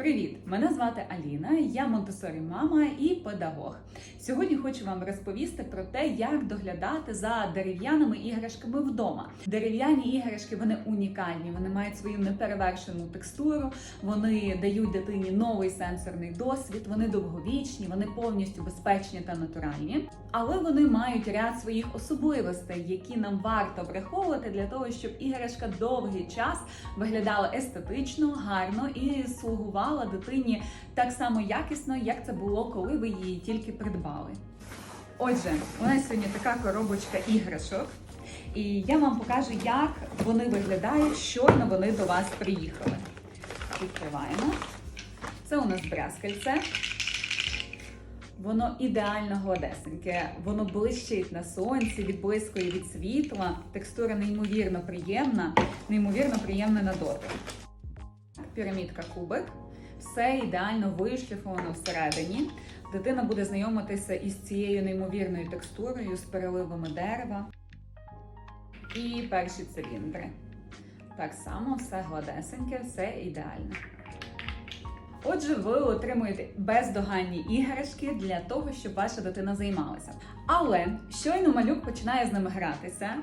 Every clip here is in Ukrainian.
Привіт! Мене звати Аліна, я Монтесорі мама і педагог. Сьогодні хочу вам розповісти про те, як доглядати за дерев'яними іграшками вдома. Дерев'яні іграшки вони унікальні, вони мають свою неперевершену текстуру, вони дають дитині новий сенсорний досвід, вони довговічні, вони повністю безпечні та натуральні. Але вони мають ряд своїх особливостей, які нам варто враховувати для того, щоб іграшка довгий час виглядала естетично, гарно і слугувала дитині так само якісно, як це було, коли ви її тільки придбали. Отже, у нас сьогодні така коробочка іграшок, і я вам покажу, як вони виглядають, щойно вони до вас приїхали. Відкриваємо. Це у нас брязкальце. Воно ідеально гладесеньке, воно блищить на сонці, відблискує від світла. Текстура неймовірно приємна, неймовірно приємна на дотик. Пірамідка кубик. Все ідеально вишліфовано всередині. Дитина буде знайомитися із цією неймовірною текстурою, з переливами дерева. І перші циліндри. Так само все гладесеньке, все ідеально. Отже, ви отримуєте бездоганні іграшки для того, щоб ваша дитина займалася. Але щойно малюк починає з ними гратися,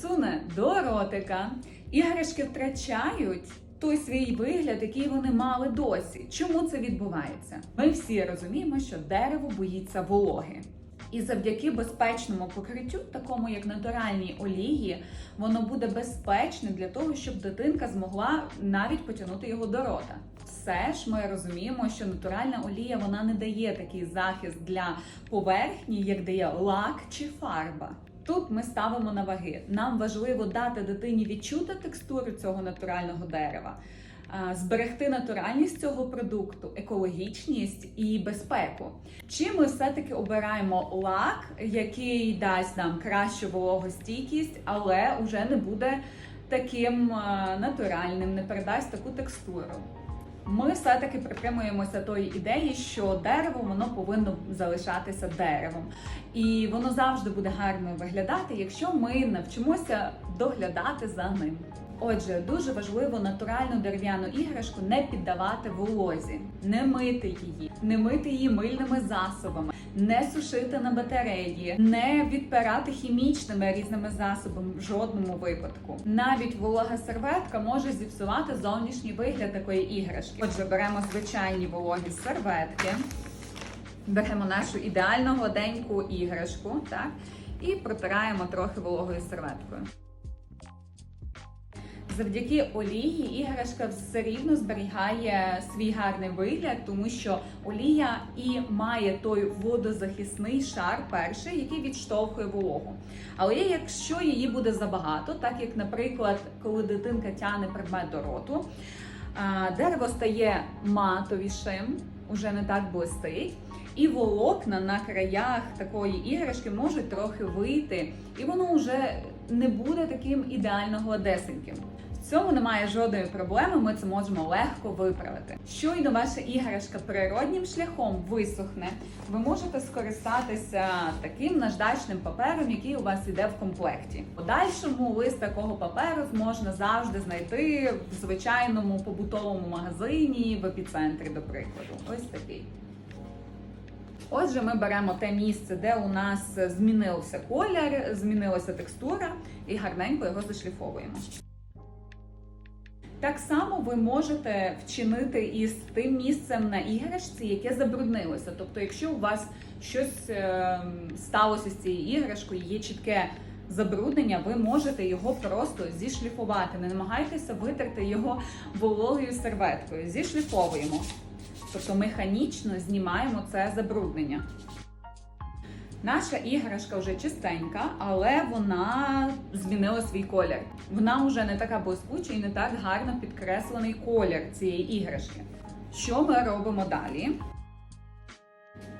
суне до ротика, іграшки втрачають той свій вигляд, який вони мали досі. Чому це відбувається? Ми всі розуміємо, що дерево боїться вологи. І завдяки безпечному покриттю, такому як натуральній олії, воно буде безпечним для того, щоб дитинка змогла навіть потягнути його до рота. Все ж ми розуміємо, що натуральна олія вона не дає такий захист для поверхні, як дає лак чи фарба. Тут ми ставимо на ваги. Нам важливо дати дитині відчути текстуру цього натурального дерева, зберегти натуральність цього продукту, екологічність і безпеку. Чи ми все-таки обираємо лак, який дасть нам кращу вологостійкість, але вже не буде таким натуральним, не передасть таку текстуру. Ми все-таки притримуємося тої ідеї, що дерево воно повинно залишатися деревом, і воно завжди буде гарно виглядати, якщо ми навчимося доглядати за ним. Отже, дуже важливо натуральну дерев'яну іграшку не піддавати волозі, не мити її, не мити її мильними засобами, не сушити на батареї, не відпирати хімічними різними засобами в жодному випадку. Навіть волога серветка може зіпсувати зовнішній вигляд такої іграшки. Отже, беремо звичайні вологі серветки, беремо нашу ідеально гладеньку іграшку, так, і протираємо трохи вологою серветкою. Завдяки олії іграшка все рівно зберігає свій гарний вигляд, тому що олія і має той водозахисний шар перший, який відштовхує вологу. Але якщо її буде забагато, так як, наприклад, коли дитинка тягне предмет до роту, дерево стає матовішим, уже не так блистить. І волокна на краях такої іграшки можуть трохи вийти, і воно вже не буде таким ідеально гладесеньким. Цьому немає жодної проблеми, ми це можемо легко виправити. Щойно ваша іграшка природнім шляхом висохне, ви можете скористатися таким наждачним папером, який у вас іде в комплекті. Подальшому лист такого паперу можна завжди знайти в звичайному побутовому магазині в епіцентрі, до прикладу. Ось такий. Отже, ми беремо те місце, де у нас змінився колір, змінилася текстура, і гарненько його зашліфовуємо. Так само ви можете вчинити із тим місцем на іграшці, яке забруднилося. Тобто, якщо у вас щось е, сталося з цією іграшкою, є чітке забруднення, ви можете його просто зішліфувати. Не намагайтеся витерти його вологою серветкою. Зішліфовуємо. Тобто механічно знімаємо це забруднення. Наша іграшка вже чистенька, але вона змінила свій колір. Вона вже не така блискуча і не так гарно підкреслений колір цієї іграшки. Що ми робимо далі?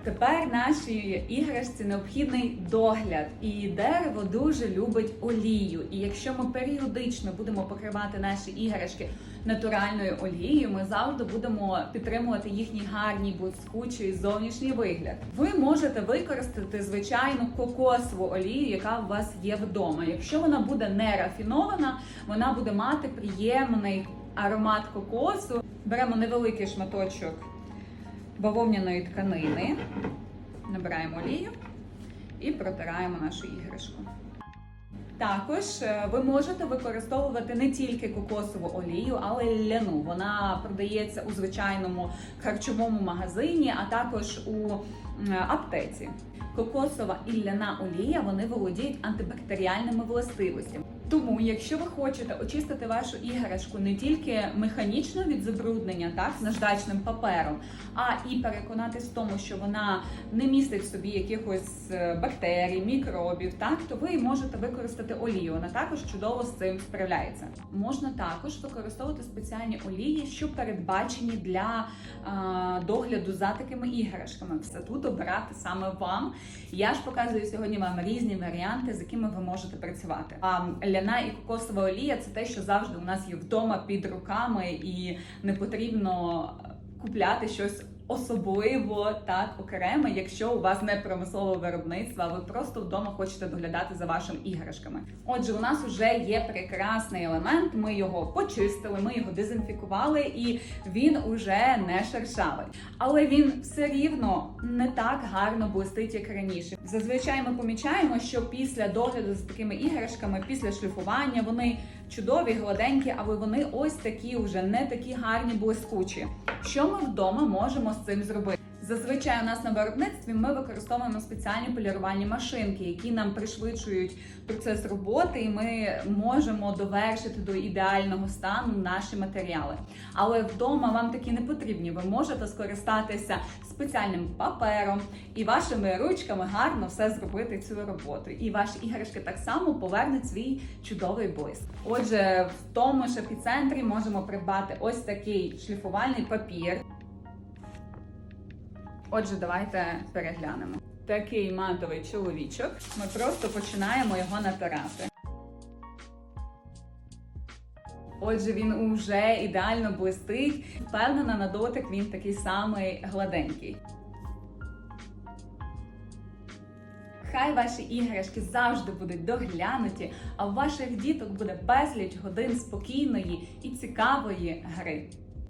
Тепер нашій іграшці необхідний догляд, і дерево дуже любить олію. І якщо ми періодично будемо покривати наші іграшки натуральною олією, ми завжди будемо підтримувати їхній гарній блискучий зовнішній вигляд. Ви можете використати звичайну кокосову олію, яка у вас є вдома. Якщо вона буде не рафінована, вона буде мати приємний аромат кокосу. Беремо невеликий шматочок бавовняної тканини, набираємо олію і протираємо нашу іграшку. Також е, ви можете використовувати не тільки кокосову олію, але й ляну. Вона продається у звичайному харчовому магазині, а також у аптеці. Кокосова і ляна олія вони володіють антибактеріальними властивостями. Тому, якщо ви хочете очистити вашу іграшку не тільки механічно від забруднення, так з наждачним папером, а і переконатись в тому, що вона не містить в собі якихось е, бактерій, мікробів, так то ви можете використати олію. Вона також чудово з цим справляється. Можна також використовувати спеціальні олії, що передбачені для а, догляду за такими іграшками. Все тут обирати саме вам. Я ж показую сьогодні вам різні варіанти, з якими ви можете працювати. А ляна і кокосова олія це те, що завжди у нас є вдома під руками, і не потрібно купляти щось. Особливо так окреме, якщо у вас не промислове виробництво, а ви просто вдома хочете доглядати за вашими іграшками. Отже, у нас вже є прекрасний елемент. Ми його почистили, ми його дезінфікували, і він уже не шершавий. Але він все рівно не так гарно блистить, як раніше. Зазвичай ми помічаємо, що після догляду за такими іграшками, після шліфування, вони чудові, гладенькі, але вони ось такі вже не такі гарні, блискучі. Що ми вдома можемо з цим зробити? Зазвичай у нас на виробництві ми використовуємо спеціальні полірувальні машинки, які нам пришвидшують процес роботи, і ми можемо довершити до ідеального стану наші матеріали. Але вдома вам такі не потрібні. Ви можете скористатися спеціальним папером і вашими ручками гарно все зробити цю роботу. І ваші іграшки так само повернуть свій чудовий блиск. Отже, в тому ж епіцентрі можемо придбати ось такий шліфувальний папір. Отже, давайте переглянемо. Такий матовий чоловічок. Ми просто починаємо його натирати. Отже, він уже ідеально блистить. Впевнена, на дотик він такий самий гладенький. Хай ваші іграшки завжди будуть доглянуті, а у ваших діток буде безліч годин спокійної і цікавої гри.